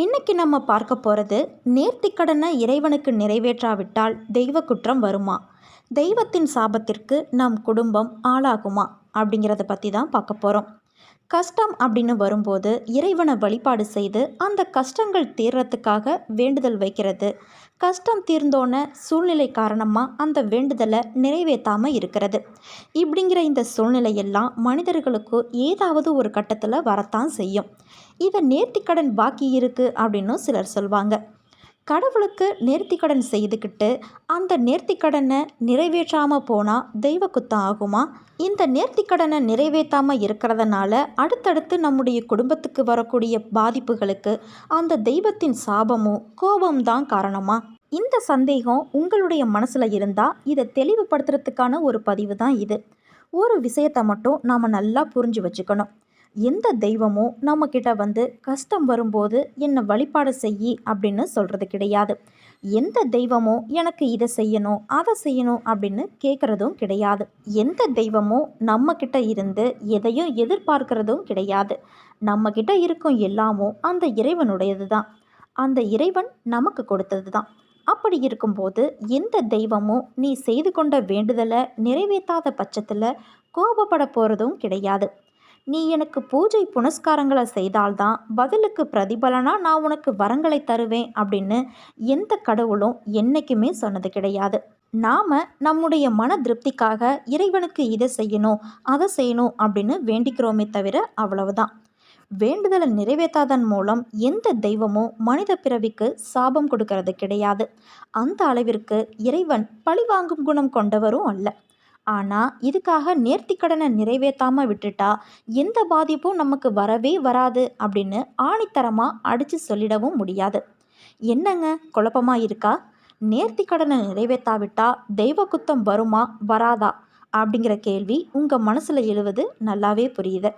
இன்னைக்கு நம்ம பார்க்க போகிறது நேர்த்திக்கடனை இறைவனுக்கு நிறைவேற்றாவிட்டால் தெய்வ குற்றம் வருமா? தெய்வத்தின் சாபத்திற்கு நம் குடும்பம் ஆளாகுமா? அப்படிங்கிறத பற்றி தான் பார்க்க போகிறோம் கஷ்டம் அப்படின்னு வரும்போது இறைவனை வழிபாடு செய்து அந்த கஷ்டங்கள் தீர்றதுக்காக வேண்டுதல் வைக்கிறது. கஷ்டம் தீர்ந்தோன சூழ்நிலை காரணமாக அந்த வேண்டுதலை நிறைவேற்றாமல் இருக்கிறது. இப்படிங்கிற இந்த சூழ்நிலையெல்லாம் மனிதர்களுக்கு ஏதாவது ஒரு கட்டத்தில் வரத்தான் செய்யும். இதை நேர்த்திக்கடன் பாக்கி இருக்குது அப்படின்னும் சிலர் சொல்லுவாங்க கடவுளுக்கு நேர்த்திக்கடன் செய்துக்கிட்டு அந்த நேர்த்திக்கடனை நிறைவேற்றாமல் போனால் தெய்வ குத்தம் ஆகுமா? இந்த நேர்த்திக்கடனை நிறைவேற்றாமல் இருக்கிறதுனால அடுத்தடுத்து நம்முடைய குடும்பத்துக்கு வரக்கூடிய பாதிப்புகளுக்கு அந்த தெய்வத்தின் சாபமும் கோபம்தான் காரணமா? இந்த சந்தேகம் உங்களுடைய மனசில் இருந்தால் இதை தெளிவுபடுத்துறதுக்கான ஒரு பதிவு தான் இது. ஒரு விஷயத்தை மட்டும் நாம் நல்லா புரிஞ்சு வச்சுக்கணும். எந்த தெய்வமும் நம்மக்கிட்ட வந்து கஷ்டம் வரும்போது என்னை வழிபாடு செய்யி அப்படின்னு சொல்கிறது கிடையாது. எந்த தெய்வமும் எனக்கு இதை செய்யணும் அதை செய்யணும் அப்படின்னு கேட்குறதும் கிடையாது. எந்த தெய்வமும் நம்மக்கிட்ட இருந்து எதையும் எதிர்பார்க்கிறதும் கிடையாது. நம்மக்கிட்ட இருக்கும் எல்லாமும் அந்த இறைவனுடையது தான் அந்த இறைவன் நமக்கு கொடுத்தது தான் அப்படி இருக்கும்போது எந்த தெய்வமும் நீ செய்து கொண்ட வேண்டுதலை நிறைவேற்றாத பட்சத்தில் கோபப்பட போகிறதும் கிடையாது. நீ எனக்கு பூஜை புனஸ்காரங்களை செய்தால்தான் பதிலுக்கு பிரதிபலனாக நான் உனக்கு வரங்களை தருவேன் அப்படின்னு எந்த கடவுளும் என்றைக்குமே சொன்னது கிடையாது. நாம் நம்முடைய மன திருப்திக்காக இறைவனுக்கு இதை செய்யணும் அதை செய்யணும் அப்படின்னு வேண்டிக்கிறோமே தவிர அவ்வளவுதான். வேண்டுதலை நிறைவேற்றாதன் மூலம் எந்த தெய்வமும் மனித பிறவிக்கு சாபம் கொடுக்கறது கிடையாது. அந்த அளவிற்கு இறைவன் பழிவாங்கும் குணம் கொண்டவரும் அல்ல. ஆனால் இதுக்காக நேர்த்திக்கடனை நிறைவேற்றாமல் விட்டுட்டா எந்த பாதிப்பும் நமக்கு வரவே வராது அப்படின்னு ஆணித்தரமாக அடித்து சொல்லிடவும் முடியாது. என்னங்க குழப்பமாக இருக்கா? நேர்த்திக்கடனை நிறைவேற்றாவிட்டா தெய்வ குத்தம் வருமா வராதா? அப்படிங்கிற கேள்வி உங்கள் மனசில் எழுவது நல்லாவே புரியுது.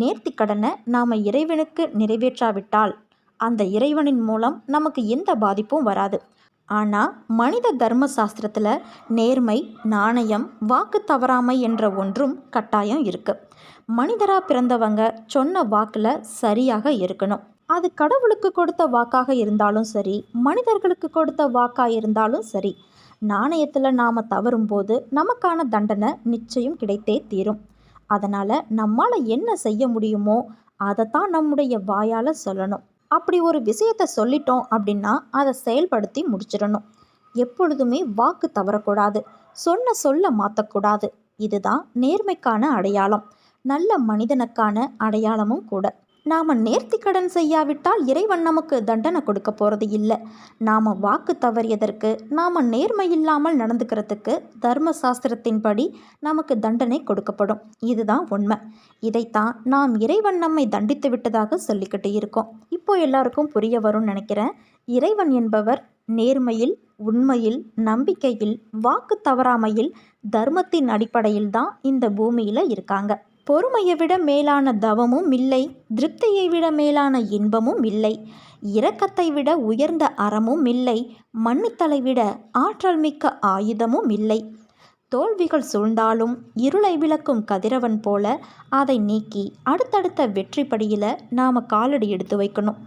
நேர்த்திக்கடனை நாம் இறைவனுக்கு நிறைவேற்றாவிட்டால் அந்த இறைவனின் மூலம் நமக்கு எந்த பாதிப்பும் வராது. ஆனால் மனித தர்ம சாஸ்திரத்தில் நேர்மை நாணயம் வாக்கு தவறாமை என்ற ஒன்றும் கட்டாயம் இருக்குது மனிதராக பிறந்தவங்க சொன்ன வாக்கில் சரியாக இருக்கணும். அது கடவுளுக்கு கொடுத்த வாக்காக இருந்தாலும் சரி மனிதர்களுக்கு கொடுத்த வாக்காக இருந்தாலும் சரி நாணயத்தில் நாம் தவறும்போது நமக்கான தண்டனை நிச்சயம் கிடைத்தே தீரும். அதனால் நம்மால் என்ன செய்ய முடியுமோ அதைத்தான் நம்முடைய வாயால் சொல்லணும். அப்படி ஒரு விஷயத்த சொல்லிட்டோம் அப்படின்னா அதை செயல்படுத்தி முடிச்சிடணும். எப்பொழுதுமே வாக்கு தவறக்கூடாது. சொன்ன சொல்ல மாற்றக்கூடாது இதுதான் நேர்மைக்கான அடையாளம். நல்ல மனிதனுக்கான அடையாளமும் கூட. நாம் நேர்த்தி கடன் செய்யாவிட்டால் இறைவன் நமக்கு தண்டனை கொடுக்க போகிறது இல்லை. நாம் வாக்கு தவறியதற்கு நாம் நேர்மை இல்லாமல் நடந்துக்கிறதுக்கு தர்ம சாஸ்திரத்தின்படி நமக்கு தண்டனை கொடுக்கப்படும். இதுதான் உண்மை. இதைத்தான் நாம் இறைவன் நம்மை தண்டித்து விட்டதாக சொல்லிக்கிட்டு இருக்கோம். இப்போ எல்லாருக்கும் புரிய வரும்னு நினைக்கிறேன். இறைவன் என்பவர் நேர்மையில் உண்மையில் நம்பிக்கையில் வாக்கு தவறாமையில் தர்மத்தின் அடிப்படையில் தான் இந்த பூமியில் இருக்காங்க. பொறுமையை விட மேலான தவமும் இல்லை திருப்தியை விட மேலான இன்பமும் இல்லை இரக்கத்தை விட உயர்ந்த அறமும் இல்லை மன்னித்தலை விட ஆற்றல் மிக்க ஆயுதமும் இல்லை. தோல்விகள் சூழ்ந்தாலும் இருளை விளக்கும் கதிரவன் போல அதை நீக்கி அடுத்தடுத்த வெற்றி படியில் நாம் காலடி எடுத்து வைக்கணும்.